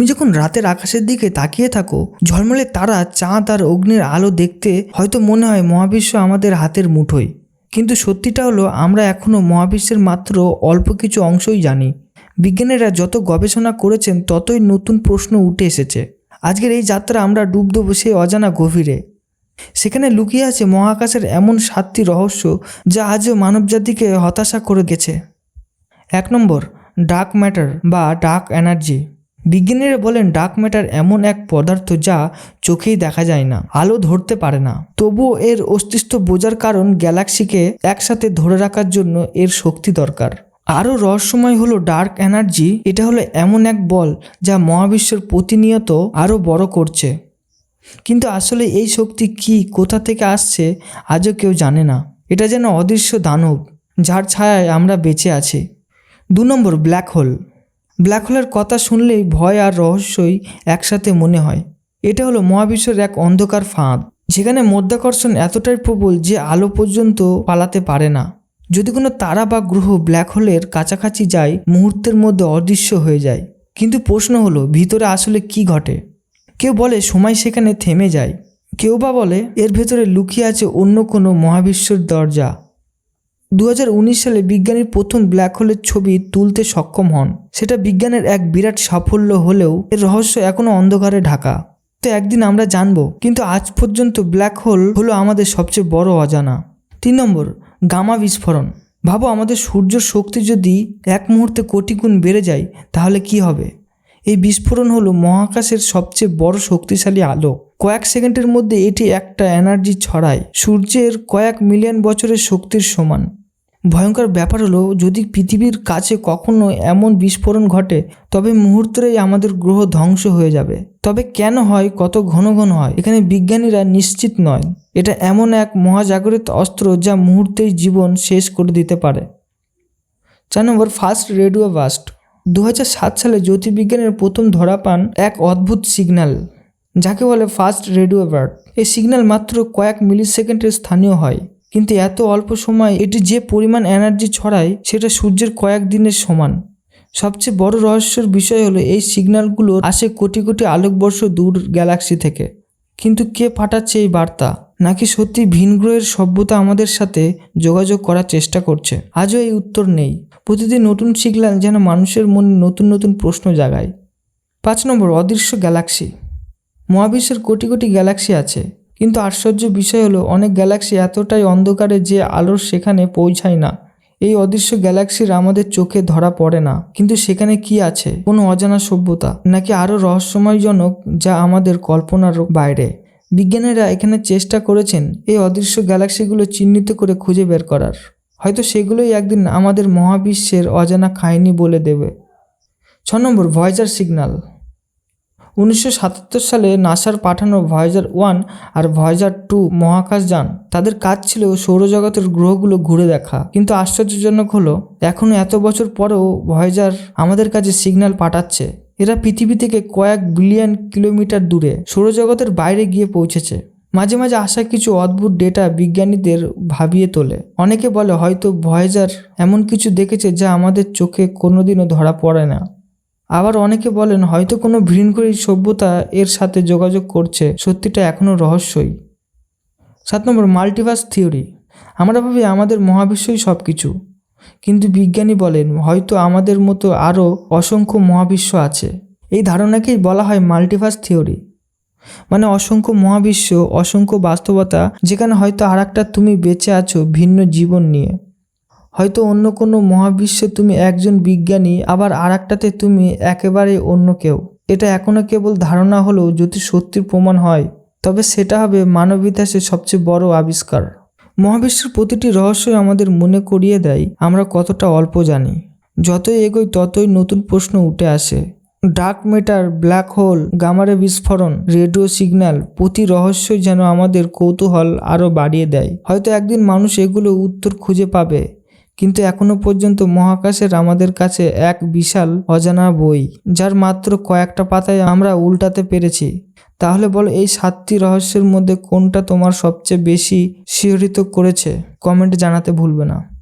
তুমি যখন রাতের আকাশের দিকে তাকিয়ে থাকো, ঝলমলে তারা চাঁদ আর অগ্নির আলো দেখতে হয়তো মনে হয় মহাবিশ্ব আমাদের হাতের মুঠোয়। কিন্তু সত্যিটা হলো, আমরা এখনও মহাবিশ্বের মাত্র অল্প কিছু অংশই জানি। বিজ্ঞানীরা যত গবেষণা করেছেন, ততই নতুন প্রশ্ন উঠে এসেছে। আজকের এই যাত্রা আমরা ডুব দেবো সেই অজানা গভীরে। সেখানে লুকিয়ে আছে মহাকাশের এমন সাতটি রহস্য যা আজও মানবজাতিকে হতাশা করে গেছে। এক নম্বর, ডার্ক ম্যাটার বা ডার্ক এনার্জি। বিজ্ঞানীরা বলেন ডার্ক ম্যাটার এমন এক পদার্থ যা চোখেই দেখা যায় না, আলো ধরতে পারে না। তবুও এর অস্তিত্ব বোঝার কারণ গ্যালাক্সিকে একসাথে ধরে রাখার জন্য এর শক্তি দরকার। আরও রহস্যময় হলো ডার্ক এনার্জি এটা হলো এমন এক বল যা মহাবিশ্বের প্রতিনিয়ত আরও বড় করছে। কিন্তু আসলে এই শক্তি কি, কোথা থেকে আসছে, আজও কেউ জানে না। এটা যেন অদৃশ্য দানব, যার ছায়ায় আমরা বেঁচে আছি। দু নম্বর ব্ল্যাক হোল ব্ল্যাক হোলের কথা শুনলেই ভয় আর রহস্যই একসাথে মনে হয়। এটা হলো মহাবিশ্বের এক অন্ধকার ফাঁদ, যেখানে মধ্যাকর্ষণ এতটাই প্রবল যে আলো পর্যন্ত পালাতে পারে না। যদি কোনো তারা বা গ্রহ ব্ল্যাক হোলের কাছাকাছি যায়, মুহূর্তের মধ্যে অদৃশ্য হয়ে যায়। কিন্তু প্রশ্ন হলো, ভিতরে আসলে কি ঘটে? কেউ বলে, সময় সেখানে থেমে যায়। কেউ বা বলে, এর ভেতরে লুকিয়ে আছে অন্য কোনো মহাবিশ্বের দরজা। দু হাজার উনিশ সালে বিজ্ঞানীর প্রথম ব্ল্যাক হোলের ছবি তুলতে সক্ষম হন। সেটা বিজ্ঞানের এক বিরাট সাফল্য হলেও এর রহস্য এখনও অন্ধকারে ঢাকা। তো একদিন আমরা জানব, কিন্তু আজ পর্যন্ত ব্ল্যাক হোল হলো আমাদের সবচেয়ে বড় অজানা। তিন নম্বর, গামা বিস্ফোরণ। ভাবো আমাদের সূর্য শক্তি যদি এক মুহূর্তে কোটি গুণ বেড়ে যায়, তাহলে কি হবে? এই বিস্ফোরণ হলো মহাকাশের সবচেয়ে বড় শক্তিশালী আলো। কয়েক সেকেন্ডের মধ্যে এটি একটা এনার্জি ছড়ায়। সূর্যের কয়েক মিলিয়ন বছরের শক্তির সমান। ভয়ঙ্কর ব্যাপার হলো, যদি পৃথিবীর কাছে কখনো এমন বিস্ফোরণ ঘটে, তবে মুহূর্তেই আমাদের গ্রহ ধ্বংস হয়ে যাবে। তবে কেন হয়, কত ঘন ঘন হয়, এখানে বিজ্ঞানীরা নিশ্চিত নয়। এটা এমন এক মহাজাগরিত অস্ত্র যা মুহূর্তেই জীবন শেষ করে দিতে পারে। চার নম্বর, ফার্স্ট রেডিও বাস্ট। দু সালে জ্যোতির্বিজ্ঞানের প্রথম ধরা পান এক অদ্ভুত সিগন্যাল, যাকে বলে ফার্স্ট রেডিও বার্ড এই সিগন্যাল মাত্র কয়েক মিলি সেকেন্ডের স্থানীয় হয়। কিন্তু এত অল্প সময় এটি যে পরিমাণ এনার্জি ছড়ায়, সেটা সূর্যের কয়েক দিনের সমান। সবচেয়ে বড় রহস্যের বিষয় হলো এই সিগন্যালগুলো আসে কোটি কোটি আলোকবর্ষ দূর গ্যালাক্সি থেকে। কিন্তু কে পাঠাচ্ছে এই বার্তা? নাকি সত্যি ভিন গ্রহের সভ্যতা আমাদের সাথে যোগাযোগ করার চেষ্টা করছে? আজও এই উত্তর নেই। প্রতিদিন নতুন সিগন্যাল যেন মানুষের মনে নতুন নতুন প্রশ্ন জাগায়। পাঁচ নম্বর, অদৃশ্য গ্যালাক্সি মহাবিশ্বের কোটি কোটি গ্যালাক্সি আছে। কিন্তু আশ্চর্য বিষয় হলো, অনেক গ্যালাক্সি এতটাই অন্ধকারে যে আলোর সেখানে পৌঁছায় না। এই অদৃশ্য গ্যালাক্সির আমাদের চোখে ধরা পড়ে না। কিন্তু সেখানে কি আছে? কোনো অজানা সভ্যতা? নাকি আরও রহস্যময়জনক যা আমাদের কল্পনার বাইরে? বিজ্ঞানীরা এখানে চেষ্টা করেছেন এই অদৃশ্য গ্যালাক্সিগুলো চিহ্নিত করে খুঁজে বের করার। হয়তো সেগুলোই একদিন আমাদের মহাবিশ্বের অজানা কাহিনী বলে দেবে। ছ নম্বর, ভয়েজার সিগন্যাল উনিশশো সাতাত্তর সালে নাসার পাঠানো ভয়েজার ওয়ান আর ভয়েজার টু মহাকাশযান তাদের কাজ ছিল সৌরজগতের গ্রহগুলো ঘুরে দেখা। কিন্তু আশ্চর্যজনক হলো এখনও এত বছর পরেও ভয়েজার আমাদের কাছে সিগন্যাল পাঠাচ্ছে। এরা পৃথিবী থেকে কয়েক বিলিয়ন কিলোমিটার দূরে সৌরজগতের বাইরে গিয়ে পৌঁছেছে। মাঝে মাঝে আসা কিছু অদ্ভুত ডেটা বিজ্ঞানীদের ভাবিয়ে তোলে। অনেকে বলে, হয়তো ভয়েজার এমন কিছু দেখেছে যা আমাদের চোখে কোনোদিনও ধরা পড়ে না। আবার অনেকে বলেন, হয়তো কোনো ভিনগ্রহী সভ্যতা এর সাথে যোগাযোগ করছে। সত্যিটা এখনও রহস্যই। সাত নম্বর, মাল্টিভার্স থিওরি। আমরা ভাবি আমাদের মহাবিশ্বই সব কিছু কিন্তু বিজ্ঞানী বলেন, হয়তো আমাদের মতো আরও অসংখ্য মহাবিশ্ব আছে। এই ধারণাকেই বলা হয় মাল্টিভার্স থিওরি। মানে অসংখ্য মহাবিশ্ব, অসংখ্য বাস্তবতা, যেখানে হয়তো আর তুমি বেঁচে আছো ভিন্ন জীবন নিয়ে। হয়তো অন্য কোনো মহাবিশ্বে তুমি একজন বিজ্ঞানী, আবার আর একটাতে তুমি একেবারে অন্য কেউ। এটা এখনও কেবল ধারণা হলেও যদি সত্যির প্রমাণ হয়, তবে সেটা হবে মানব ইতিহাসের সবচেয়ে বড় আবিষ্কার। মহাবিশ্বের প্রতিটি রহস্যই আমাদের মনে করিয়ে দেয়, আমরা কতটা অল্প জানি। যতই এগোই, ততই নতুন প্রশ্ন উঠে আসে। ডার্ক ম্যাটার, ব্ল্যাক হোল, গামারে বিস্ফোরণ, রেডিও সিগন্যাল, প্রতি রহস্যই যেন আমাদের কৌতূহল আরও বাড়িয়ে দেয়। হয়তো একদিন মানুষ এগুলো উত্তর খুঁজে পাবে। কিন্তু এখনও পর্যন্ত মহাকাশের আমাদের কাছে এক বিশাল অজানা বই, যার মাত্র কয়েকটা পাতায় আমরা উল্টাতে পেরেছি। তাহলে বলো এই সাতটি রহস্যের মধ্যে কোনটা তোমার সবচেয়ে বেশি শিহরিত করেছে? কমেন্ট জানাতে ভুলবে না।